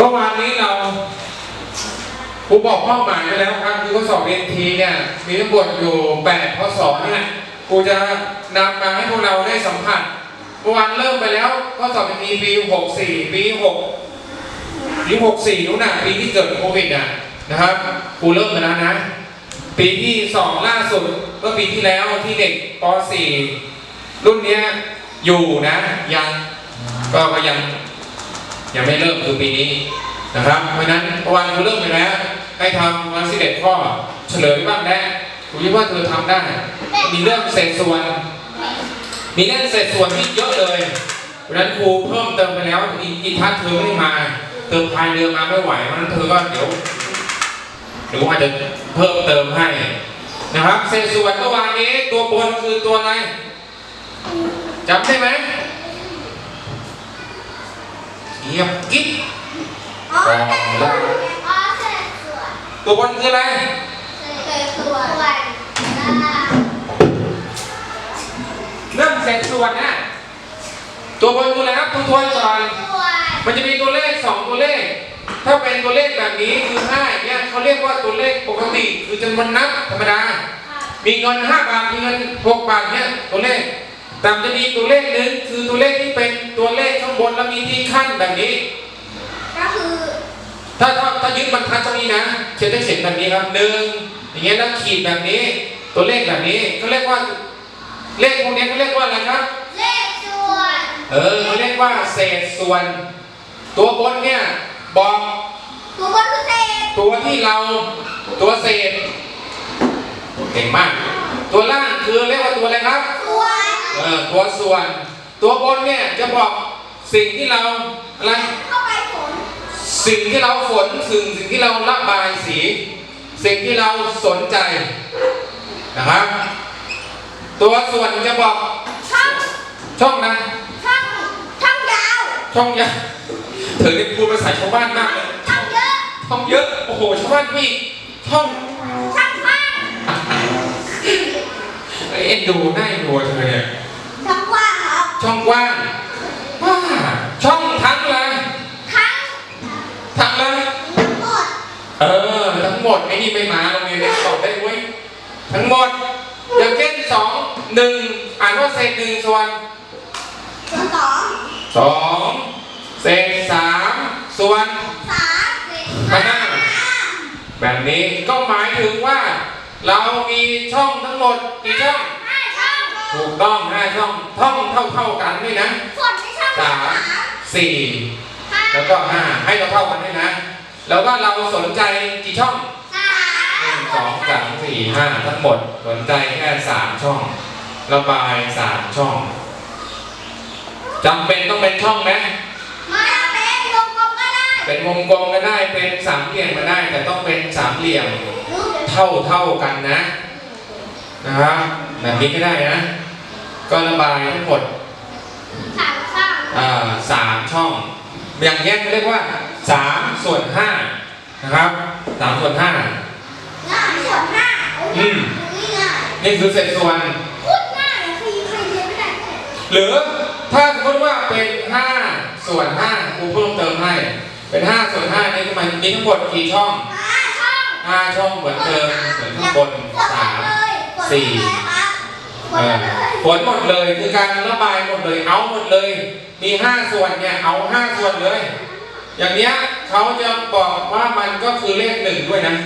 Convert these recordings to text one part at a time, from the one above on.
มื่อวานนี้เราครูบอกเป้าหมายไปแล้วครับคือข้อสอบ NT เนี่ยมีทั้งหมดอยู่8ข้อสอบเนี่ยครูจะนำมาให้พวกเราได้สัมผัสเมื่อวานเริ่มไปแล้วข้อสอบ NT ปี64ปี6ปี64นู้นน่ะปีที่เกิดโควิดอะนะครับครูเริ่มไปแล้วนะปีที่สองล่าสุดเมื่อปีที่แล้วที่เด็กป .4 รุ่นเนี้ยอยู่นะยังก็ยัง ยังไม่เริ่มคือปีนี้นะครับ เพราะนั้นวานเราเริ่มไปแล้วให้ทำวันสิบเอ็ดข้อเฉลยบ้างแล้วผมคิดว่าเธอทำได้ มีเรื่องเศษส่วน มีเรื่องเศษส่วนที่เยอะเลยเพราะนั้นครูเพิ่มเติมไปแล้วอีกทัศน์เธอไม่มาเติมพายเรือมาไม่ไหวเพราะฉะนั้นเธอก็เดี๋ยวหรือว่าจะเพิ่มเติมให้นะครับเศษส่วนเมื่อวานนี้ตัวบนคือตัวอะไรจำได้ไหม เงียบกิ๊บอ๋อเศษส่วนอ๋อเศษส่วนตัวบนคืออะไรเศษส่วนได้เรื่องเศษส่วนนะตัวบนคืออะไรครับคุณทวนก่อนส่วนมันจะมีตัวเลขสองตัวเลข ถ้าเป็นตัวเลขแบบนี้คือห้าอย่างเงี้ยเขาเรียกว่าตัวเลขปกติ คือจำนวนนับธรรมดา มีเงินห้าบาท มีเงินหกบาทเนี่ยตัวเลขแต่มันจะมีตัวเลขหนึ่งคือตัวเลขที่เป็นตัวเลขข้างบนแล้วมีที่ขั้นแบบนี้ ก็คือถ้าถ้าถ้ายึดบรรทัดตรงนี้นะเขียนได้เขียนแบบนี้ครับหนึ่งอย่างเงี้ยแล้วขีดแบบนี้ ตัวเลขแบบนี้เขาเรียกว่า เลขพวกนี้เขาเรียกว่าอะไรครับ เลขส่วน เออเขาเรียกว่าเศษส่วน ตัวบนเนี่ยบอกตัวบนคือเศษ ตัวที่เราตัวเศษเก่งมาก ตัวล่างคือเรียกว่าตัวอะไรครับส่วน เออตัวส่วน ตัวบนเนี่ยจะบอกสิ่งที่เราอะไรเข้าไปฝนสิ่งที่เราฝนสิ่งสิ่งที่เราระบายสี สิ่งที่เราสนใจนะครับ ตัวส่วนจะบอกช่องช่องนะช่องช่องยาวช่องยาวเธอได้พูดภาษาชาวบ้านมากเลยช่องเยอะช่องเยอะโอ้โหชาวบ้านพี่ช่องช่องกว้างเอ็นดูหน้าเอ็นดูเธอเนี่ย ช่องกว้างครับ ช่องกว้างว้าช่องทั้งเลย ทั้ง ทั้งเลย หมด เออ ทั้งหมดไอ้ นี่ไม่มาโรงเรียนเด็กตอบได้เว้ยทั้งหมดอย่างเช่นสองหนึ่งอ่านว่าเศษหนึ่งส่วนส่วนสองสองเศษสามส่วนสามเศษห้าแบบนี้ก็หมายถึงว่า เรามีช่องทั้งหมดกี่ช่องห้าช่องถูกต้องห้าช่องท่องเท่าเท่าๆกันนี่นะส่วนที่ช่องสามสี่ห้าแล้วก็ห้าให้เราเท่ากันด้วยนะ แล้วก็เราสนใจกี่ช่อง สามหนึ่งสองสามสี่ห้าทั้งหมดสนใจแค่สามช่อง ระบายสามช่องจำเป็นต้องเป็นช่องไหมมาเป็นวงกลมก็ได้ เป็นวงกลมก็ได้เป็นสามเหลี่ยมก็ได้ แต่ต้องเป็นสามเหลี่ยมรูปเท่าเท่ากันนะนะครับแบบนี้ก็ได้นะ ก็ระบายทั้งหมดสามช่องอ่าสามช่องอย่างเงี้ยเขาเรียกว่าสามส่วนห้านะครับสามส่วนห้าง่าย ส่วนห้าโอ้ยอืม ง่ายนี่คือเศษส่วนพูดง่ายอะใครใครเรียนไม่ได้เลยหรือถ้าสมมติว่าเป็นห้าส่วนห้าครูเพิ่มเติมให้ เป็นห้าส่วนห้านี่คือมันมีทั้งหมดกี่ช่องห้าช่องห้าช่องเหมือนเดิมเหมือนข้างบนสามสี่ฝเอนอเลยผลหมดเลยคือการระบายหมดเลยเอาหมดเลย มีห้าส่วนเนี่ยเอาห้าส่วนเลย อย่างเนี้ยเขาจะบอกว่ามันก็คือเลขหนึ่งด้วยนะ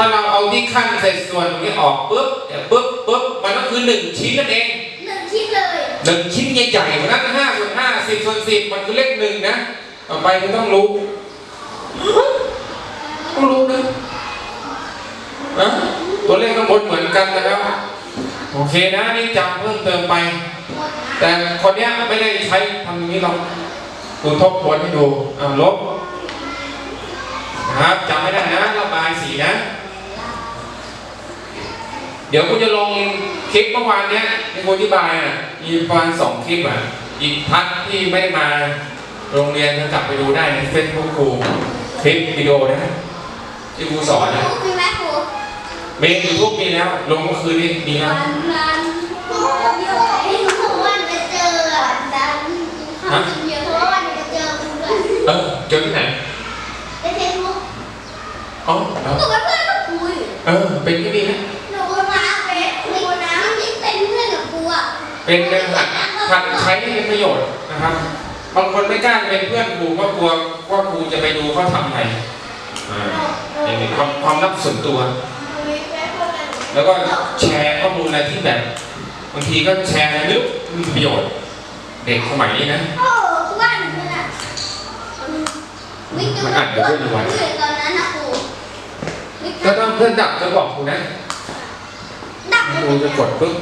ถ้าเราเอาที่ขั้นเศษส่วนตรงนี้ออกปุ๊บเนี่ยปุ๊บปุ๊บมันก็คือหนึ่งชิ้นนั่นเองหนึ่งชิ้นเลยหนึ่งชิ้นใหญ่ๆเพราะฉะนั้นห้าส่วนห้าสิบส่วนสิบมันคือเลขหนึ่งนะต่อไปคุณต้องรู้ต้องรู้นะนะตัวเลขข้างบนเหมือนกันนะครับโอเคนะนี่จำเพิ่มเติมไปหมดนะแต่คนเนี้ยไม่ได้ใช้ทำอย่างนี้หรอกคุณทบทวนให้ดูอ่าลบนะครับจำไม่ได้นะระบายสีนะ เดี๋ยวคุณจะลงคลิปเมื่อวานเนี้ยที่คุณอธิบายอะมีประมาณสองคลิปอะอีกพักที่ไม่ได้มาโรงเรียนจะกลับไปดูได้ในเฟซบุ๊กครูคลิปวิดีโอนะที่ครูสอนนะรูปมีไหมครูเมนยูทูบมีแล้ว ลงเมื่อคืนนี้มีแล้ววันนั้นโอ้ยให้ทุกวันจะเจออะดันทำเยอะเพราะว่าวันจะเจอคุณด้วยเออเจอที่ไหนอ๋อเหรอหนูเป็นเพื่อนกับครูอยู่เออเป็นที่ดีนะ หนูก็มาเป็นครูนะนี่เป็นเพื่อนกับครูอะ เป็นการหัดหัดใช้ให้เป็นประโยชน์นะครับ บางคนไม่กล้าเป็นเพื่อนครูเพราะกลัวว่าครูจะไปดูเขาทำอะไรอ่าอย่างนี้ความความลับส่วนตัว แล้วก็แชร์ข้อมูลอะไรที่แบบบางทีก็แชร์อะไรลึกมีประโยชน์ เด็กสมัยนี้นะโอ้ครูว่าหนูเป็นอะวิ่งมันอ่านเดี๋ยวเพื่อนดูไว้ตอนนั้นนะครูก็ต้องเพื่อนดับจะบอกครูนะดับครูจะกดปุ๊บ